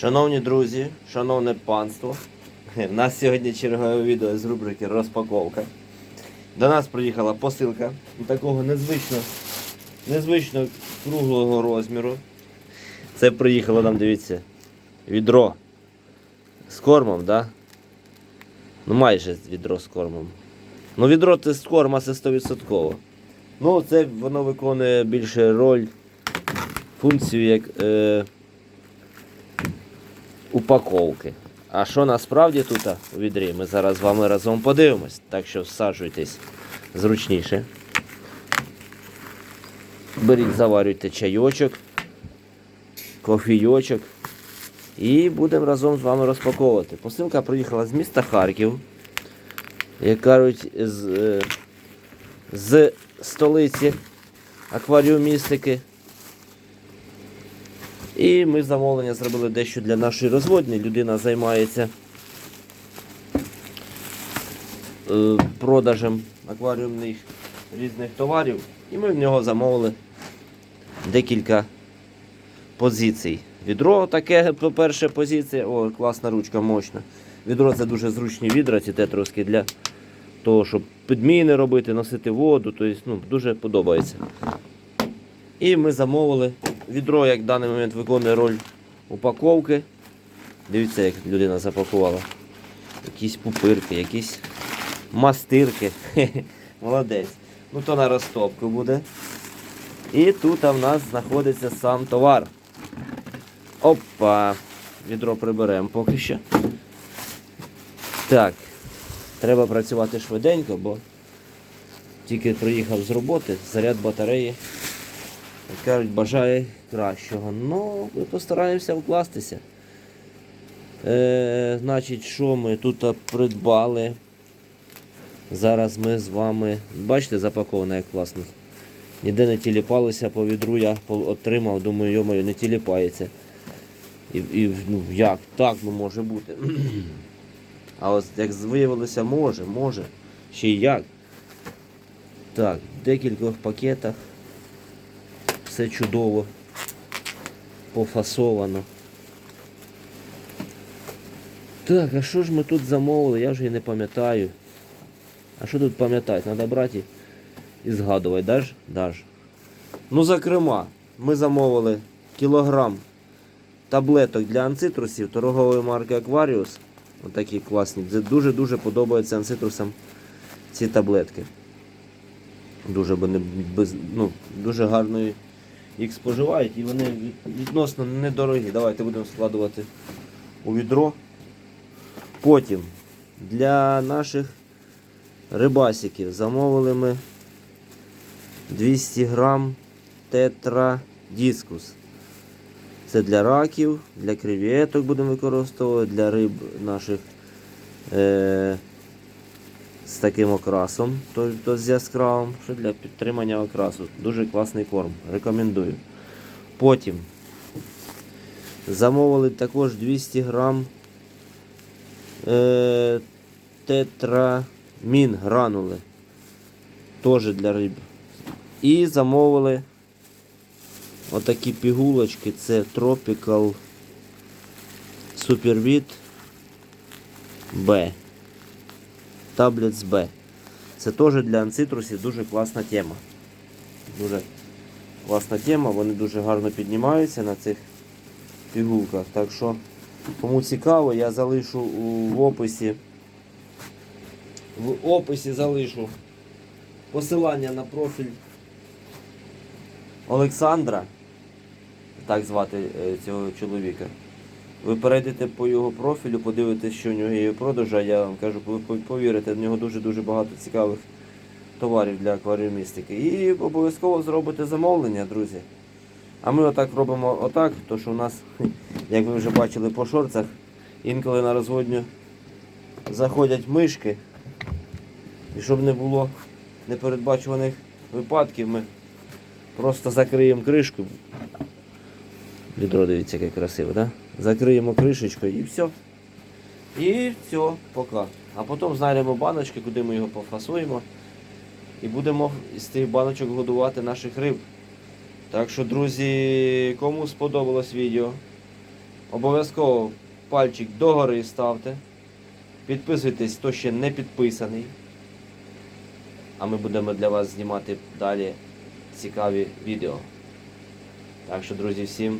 Шановні друзі, шановне панство, у нас сьогодні чергове відео з рубрики Розпаковка. До нас приїхала посилка такого незвично, незвично круглого розміру. Це приїхало нам, дивіться, відро з кормом, да? Ну майже відро з кормом. Ну відро це з корма це 100%. Ну, це воно виконує більше роль, функцію як. Е, упаковки. А що насправді тут у відрі, ми зараз з вами разом подивимось. Так що всаджуйтесь зручніше. Беріть, заварюйте чайочок, кофійочок. І будемо разом з вами розпаковувати. Посилка приїхала з міста Харків. Як кажуть, з, е, з столиці акваріумістики. І ми замовлення зробили дещо для нашої розводні. Людина займається е, продажем акваріумних різних товарів. І ми в нього замовили декілька позицій. Відро таке, по-перше, позиція. О, класна ручка, мощна. Відро це дуже зручні відра, ці тетровські для того, щоб підміни робити, носити воду. Тобто, ну, дуже подобається. І ми замовили відро, як в даний момент виконує роль упаковки. Дивіться, як людина запакувала. Якісь пупирки, якісь мастирки. Молодець. Ну то на розтопку буде. І тут в нас знаходиться сам товар. Опа! Відро приберемо поки що. Так. Треба працювати швиденько, бо тільки приїхав з роботи, заряд батареї. Як кажуть, бажає кращого. Ну, ми постараємося вкластися. Е, значить, що ми тут придбали? Зараз ми з вами. Бачите, запаковано як класно. Ніде не тіліпалося по відру, я отримав, думаю, йомою, не тіліпається. І, і ну, як? Так ну, може бути. А ось як виявилося, може, може. Ще й як. Так, декількох пакетах. Все чудово пофасовано. Так, а що ж ми тут замовили? Я вже і не пам'ятаю. А що тут пам'ятати? Треба брати і згадувати, даж? Даж. Ну, зокрема, ми замовили кілограм таблеток для анцитрусів торгової марки Aquarius. Отакі класні. Дуже-дуже подобаються анцитрусам ці таблетки. Дуже, ну, дуже гарної їх споживають і вони відносно недорогі. Давайте будемо складувати у відро. Потім для наших рибасиків замовили ми 200 грам тетрадіскус. Це для раків, для креветок будемо використовувати, для риб наших е- з таким окрасом, то, то з яскравим, що для підтримання окрасу. Дуже класний корм. Рекомендую. Потім замовили також 200 грам е, тетрамін гранули. Теж для риб. І замовили отакі пігулочки. Це Tropical Supervit B. Таблетс Б. Це теж для анцитрусів дуже класна тема. Дуже класна тема, вони дуже гарно піднімаються на цих пігулках. Так що, кому цікаво, я залишу в описі. В описі залишу посилання на профіль Олександра, так звати е, цього чоловіка. Ви перейдете по його профілю, подивитесь, що у нього є в продажу, а я вам кажу, ви повірите, в нього дуже-дуже багато цікавих товарів для акваріумістики. І обов'язково зробите замовлення, друзі. А ми отак робимо отак, то що у нас, як ви вже бачили по шорцах, інколи на розводню заходять мишки. І щоб не було непередбачуваних випадків, ми просто закриємо кришку. Відро дивіться, яке красиве, да? Закриємо кришечкою і все. І все, пока. А потім знайдемо баночки, куди ми його пофасуємо. І будемо з тих баночок годувати наших риб. Так що, друзі, кому сподобалось відео, Обов'язково пальчик догори ставте. Підписуйтесь, хто ще не підписаний. А ми будемо для вас знімати далі цікаві відео. Так що, друзі, всім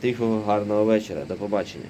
тихого, гарного вечора. До побачення.